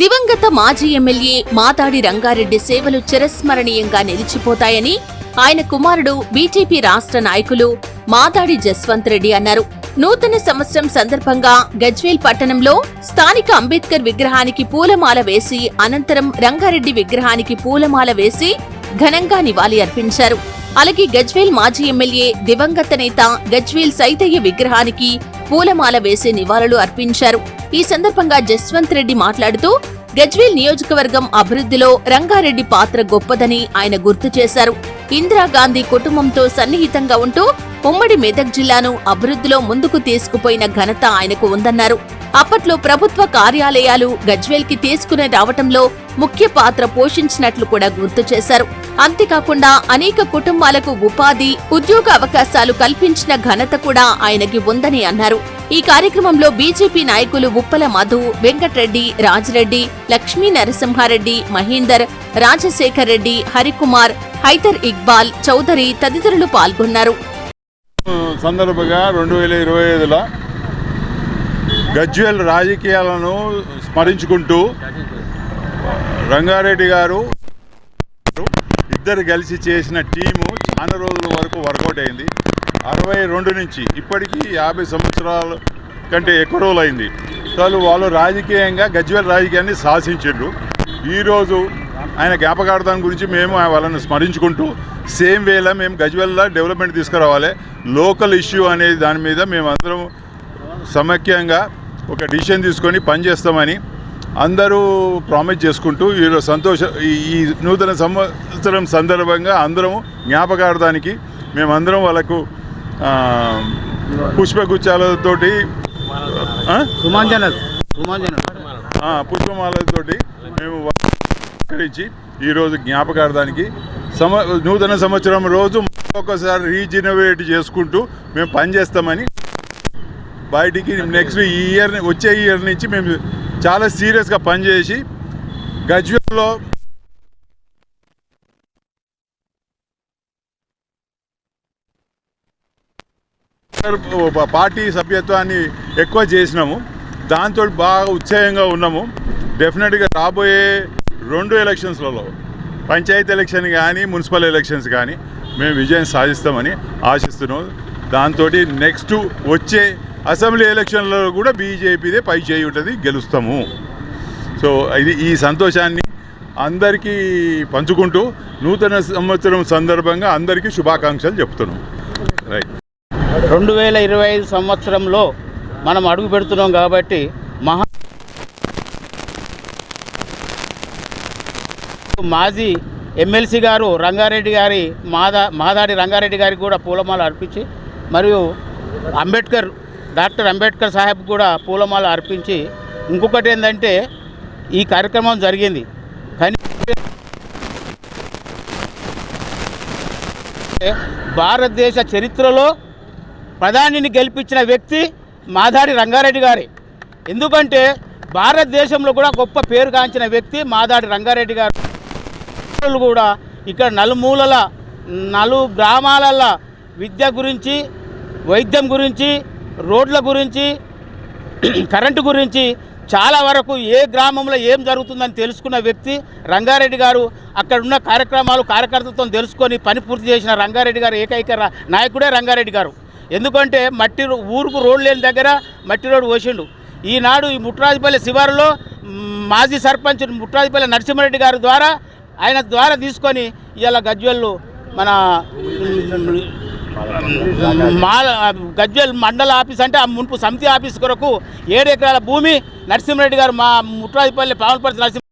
దివంగత మాజీ ఎమ్మెల్యే మాతాడి రంగారెడ్డి సేవలు చిరస్మరణీయంగా నిలిచిపోతాయని ఆయన కుమారుడు బీజేపీ రాష్ట్ర నాయకులు మాతాడి జస్వంత్ రెడ్డి అన్నారు. నూతన సంవత్సరం సందర్భంగా గజ్వేల్ పట్టణంలో స్థానిక అంబేద్కర్ విగ్రహానికి పూలమాల వేసి అనంతరం రంగారెడ్డి విగ్రహానికి పూలమాల వేసి ఘనంగా నివాళి అర్పించారు. అలాగే గజ్వేల్ మాజీ ఎమ్మెల్యే దివంగత నేత గజ్వేల్ సైతయ్య విగ్రహానికి పూలమాల వేసి నివాళులు అర్పించారు. ఈ సందర్భంగా జస్వంత్ రెడ్డి మాట్లాడుతూ గజ్వేల్ నియోజకవర్గం అభివృద్ధిలో రంగారెడ్డి పాత్ర గొప్పదని ఆయన గుర్తు చేశారు. ఇందిరాగాంధీ కుటుంబంతో సన్నిహితంగా ఉంటూ ఉమ్మడి మెదక్ జిల్లాను అభివృద్ధిలో ముందుకు తీసుకుపోయిన ఘనత ఆయనకు ఉందన్నారు. అప్పట్లో ప్రభుత్వ కార్యాలయాలు గజ్వేల్కి తీసుకుని రావటంలో ముఖ్య పాత్ర పోషించినట్లు కూడా గుర్తు చేశారు. అంతేకాకుండా అనేక కుటుంబాలకు ఉపాధి ఉద్యోగ అవకాశాలు కల్పించిన ఘనత కూడా ఆయనకి ఉందని అన్నారు. ఈ కార్యక్రమంలో బీజేపీ నాయకులు ఉప్పల మధు వెంకట్రెడ్డి రాజిరెడ్డి లక్ష్మీ నరసింహారెడ్డి మహేందర్ రాజశేఖర్ రెడ్డి హరికుమార్ హైదర్ ఇక్బాల్ చౌదరి తదితరులు పాల్గొన్నారు. సందర్భంగా రెండు వేల ఇరవై ఐదులో గజ్వేల్ రాజకీయాలను స్మరించుకుంటూ రంగారెడ్డి గారు ఇద్దరు కలిసి చేసిన టీము చాలా రోజుల వరకు వర్కౌట్ అయింది. అరవై రెండు నుంచి ఇప్పటికీ యాభై సంవత్సరాల కంటే ఎక్కువ రోజులు అయింది అసలు వాళ్ళు రాజకీయంగా గజ్వేల్ రాజకీయాన్ని శాసించిండ్రు. ఈరోజు ఆయన జ్ఞాపకార్థం గురించి మేము వాళ్ళని స్మరించుకుంటూ సేమ్ వేలో మేము గజ్వేల్లో డెవలప్మెంట్ తీసుకురావాలి. లోకల్ ఇష్యూ అనేది దాని మీద మేమందరం సమైక్యంగా ఒక డిసిషన్ తీసుకొని పనిచేస్తామని అందరూ ప్రామిస్ చేసుకుంటూ ఈరోజు సంతోష ఈ- ఈ నూతన సంవత్సరం సందర్భంగా అందరం జ్ఞాపకార్థానికి మేమందరం వాళ్ళకు పుష్పగుచ్చాలతోటి పుష్పమాలతోటి మేము సత్కరించి ఈరోజు జ్ఞాపకార్థానికి సమ నూతన సంవత్సరం రోజు ఒక్కసారి రీజినోవేట్ చేసుకుంటూ మేము పనిచేస్తామని బయటికి నెక్స్ట్ ఈ ఇయర్ వచ్చే ఇయర్ నుంచి మేము చాలా సీరియస్గా పనిచేసి గజ్వేల్లో పార్టీ సభ్యత్వాన్ని ఎక్కువ చేసినాము. దాంతో బాగా ఉత్సాహంగా ఉన్నాము. డెఫినెట్గా రాబోయే రెండు ఎలక్షన్స్లలో పంచాయతీ ఎలక్షన్ కానీ మున్సిపల్ ఎలక్షన్స్ కానీ మేము విజయం సాధిస్తామని ఆశిస్తున్నాం దాంతో నెక్స్ట్ వచ్చే అసెంబ్లీ ఎలక్షన్లో కూడా బీజేపీదే పై చేయి ఉంటుంది గెలుస్తాము. సో ఇది ఈ సంతోషాన్ని అందరికీ పంచుకుంటూ నూతన సంవత్సరం సందర్భంగా అందరికీ శుభాకాంక్షలు చెప్తున్నాం. రైట్ రెండు వేల ఇరవై ఐదు సంవత్సరంలో మనం అడుగు పెడుతున్నాం కాబట్టి మహా మాజీ ఎమ్మెల్సీ గారు రంగారెడ్డి గారి మాదా మాదాడి రంగారెడ్డి గారికి కూడా పూలమాల అర్పించి మరియు అంబేద్కర్ డాక్టర్ అంబేద్కర్ సాహెబ్ కూడా పూలమాల అర్పించి ఇంకొకటి ఏంటంటే ఈ కార్యక్రమం జరిగింది. కానీ భారతదేశ చరిత్రలో ప్రధానిని గెలిపించిన వ్యక్తి మాదాడి రంగారెడ్డి గారే. ఎందుకంటే భారతదేశంలో కూడా గొప్ప పేరు గాంచిన వ్యక్తి మాదాడి రంగారెడ్డి గారు. కూడా ఇక్కడ నలుమూలల నలు గ్రామాలల్లో విద్య గురించి వైద్యం గురించి రోడ్ల గురించి కరెంటు గురించి చాలా వరకు ఏ గ్రామంలో ఏం జరుగుతుందని తెలుసుకున్న వ్యక్తి రంగారెడ్డి గారు అక్కడ ఉన్న కార్యక్రమాలు కార్యకర్తలతో తెలుసుకొని పని పూర్తి చేసిన రంగారెడ్డి గారు ఏకైక నాయకుడే రంగారెడ్డి గారు. ఎందుకంటే మట్టి ఊరుకు రోడ్ లేని దగ్గర మట్టి రోడ్డు పోసిండు. ఈనాడు ఈ ముట్రాజుపల్లి శివారులో మాజీ సర్పంచ్ ముట్రాజుపల్లి నరసింహారెడ్డి గారి ద్వారా ఆయన ద్వారా తీసుకొని ఇవాళ గజ్వెళ్ళు మన మా గజ్వేల్ మండల ఆఫీస్ అంటే ఆ మున్పు సమితి ఆఫీస్ కొరకు ఏడు ఎకరాల భూమి నరసింహారెడ్డి గారు మా ముట్రాజుపల్లి పావనపర్తి నరసింహ